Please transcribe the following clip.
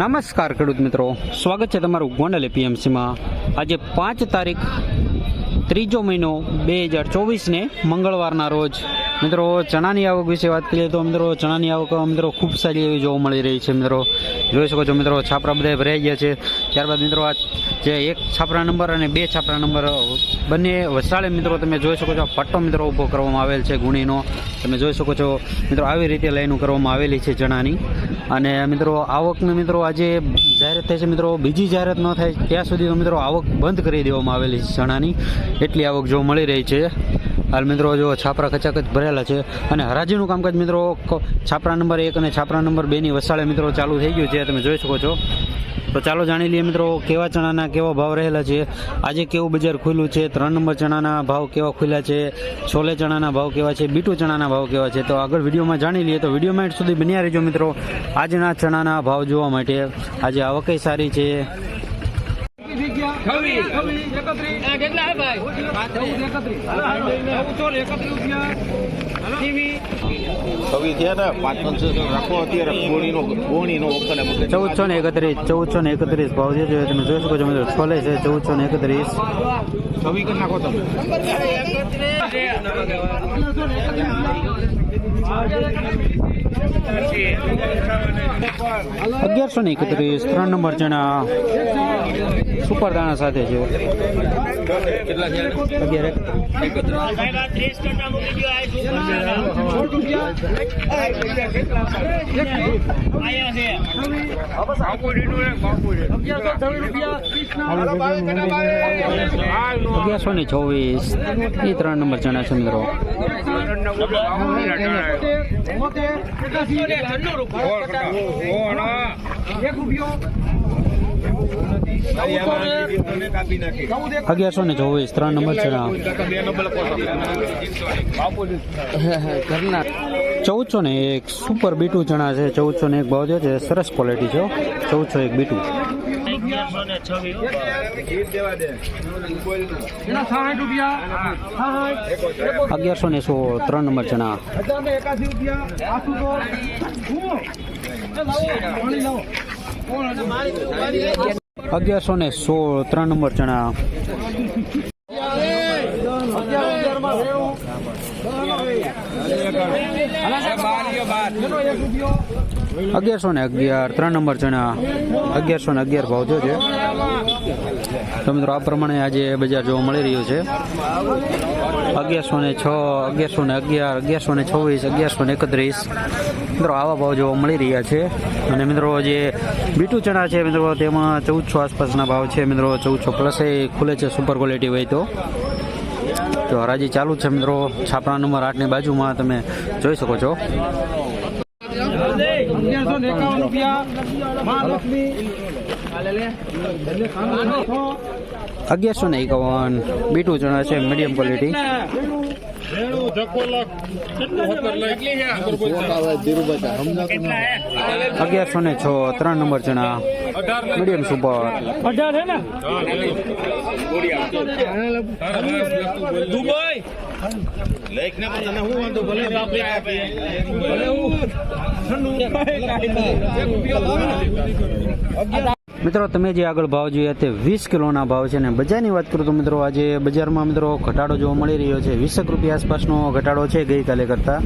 નમસ્કાર ખેડૂત મિત્રો. સ્વાગત છે તમારું ગોંડલ એપીએમસીમાં. આજે પાંચ તારીખ, ત્રીજો મહિનો બે હજાર ચોવીસને મંગળવારના રોજ મિત્રો, ચણાની આવક વિશે વાત કરીએ તો મિત્રો, ચણાની આવક મિત્રો ખૂબ સારી એવી જોવા મળી રહી છે મિત્રો. જોઈ શકો છો મિત્રો, છાપરા બધા ભરાઈ ગયા છે. ત્યારબાદ મિત્રો, આ જે એક છાપરા નંબર અને બે છાપરા નંબર, બંને વસાળે મિત્રો તમે જોઈ શકો છો પટ્ટો મિત્રો ઊભો કરવામાં આવેલ છે ગુણીનો. તમે જોઈ શકો છો, મિત્રો, આવી રીતે લાઈનો કરવામાં આવેલી છે ચણાની. અને મિત્રો, આવકને મિત્રો, આજે જાહેરાત થાય છે મિત્રો, બીજી જાહેરાત ન થાય, ત્યાં સુધી મિત્રો, આવક બંધ કરી દેવામાં આવેલી છે ચણાની. એટલી આવક જોવા મળી રહી છે. હાલ મિત્રો જો છાપરા કચાકચ ભરેલા છે અને હરાજીનું કામકાજ મિત્રો છાપરા નંબર એક અને છાપરા નંબર બેની વસાળે મિત્રો ચાલુ થઈ ગયું છે, તમે જોઈ શકો છો. તો ચાલો જાણી લઈએ મિત્રો કેવા ચણાના કેવા ભાવ રહેલા છે. આજે કેવું બજાર ખુલ્લું છે, ત્રણ નંબર ચણાના ભાવ કેવા ખુલ્યા છે, છોલે ચણાના ભાવ કેવા છે, બીટુ ચણાના ભાવ કેવા છે, તો આગળ વિડીયોમાં જાણી લઈએ તો વિડીયોમાં સુધી બન્યા રહેજો મિત્રો. આજના ચણાના ભાવ જોવા માટે આજે આવકે સારી છે. કવિ થયા હતા પાંચ પાંચસો રાખો અત્યારે ગોળીનો ગોળીનો ઓપન ચૌદસો ને એકત્રીસ ચૌદસો ને એકત્રીસ ભાવ જે છે તમે જોઈ શકો છો મિત્રો છોલે છે ચૌદસો ને એકત્રીસ કવિ કરી નાખો તમે અગિયારસો ને એકત્રીસ ત્રણ નંબર ચણા સુપર દાણા સાથે છે અગિયારસો ને ચોવીસ એ ત્રણ નંબર ચણા છે મિત્રો નાખી અગિયારસો ને ચોવીસ ત્રણ નંબર ચણા બે ચૌદસો ને એક સુપર બીટું ચણા છે. ચૌદસો ને એક ભાવ જે છે. સરસ ક્વોલિટી છે ચૌદસો એક બીટુ. અગિયારસો ને સો ત્રણ નંબર ચણા અગિયારસો ને સોળ ત્રણ નંબર ચણા અગિયારસો ને અગિયાર, ત્રણ નંબર ચણા, અગિયારસો ને અગિયાર ભાવ જો છે. તો મિત્રો, આ પ્રમાણે આજે બજાર જોવા મળી રહ્યું છે. અગિયારસો ને છ, અગિયારસો ને અગિયાર, અગિયારસો ને છવ્વીસ, અગિયારસો ને એકત્રીસ. મિત્રો, આવા ભાવ જોવા મળી રહ્યા છે. અને મિત્રો, જે બીટુ ચણા છે, મિત્રો, તેમાં ચૌદસો આસપાસના ભાવ છે. મિત્રો, ચૌદસો પ્લસ એ ખુલે છે સુપર ક્વોલિટી હોય તો. તો હરાજી ચાલુ છે, મિત્રો. છાપરા નંબર આઠની બાજુમાં તમે જોઈ શકો છો. અગિયારસો ને એકાવન. બીટું ચણા છે મીડિયમ ક્વોલિટી અગિયારસો ને છ ત્રણ નંબર ચણા મીડિયમ સુપર લેખ. ને પણ તને હું વાંધો ભલે કાપી આપીએ મિત્રો તમે જે આગળ ભાવ જોયા તે વીસ કિલોના ભાવ છે ને બજારની વાત કરું તો મિત્રો આજે બજારમાં મિત્રો ઘટાડો જોવા મળી રહ્યો છે. વીસેક રૂપિયા આસપાસનો ઘટાડો છે ગઈકાલે કરતાં.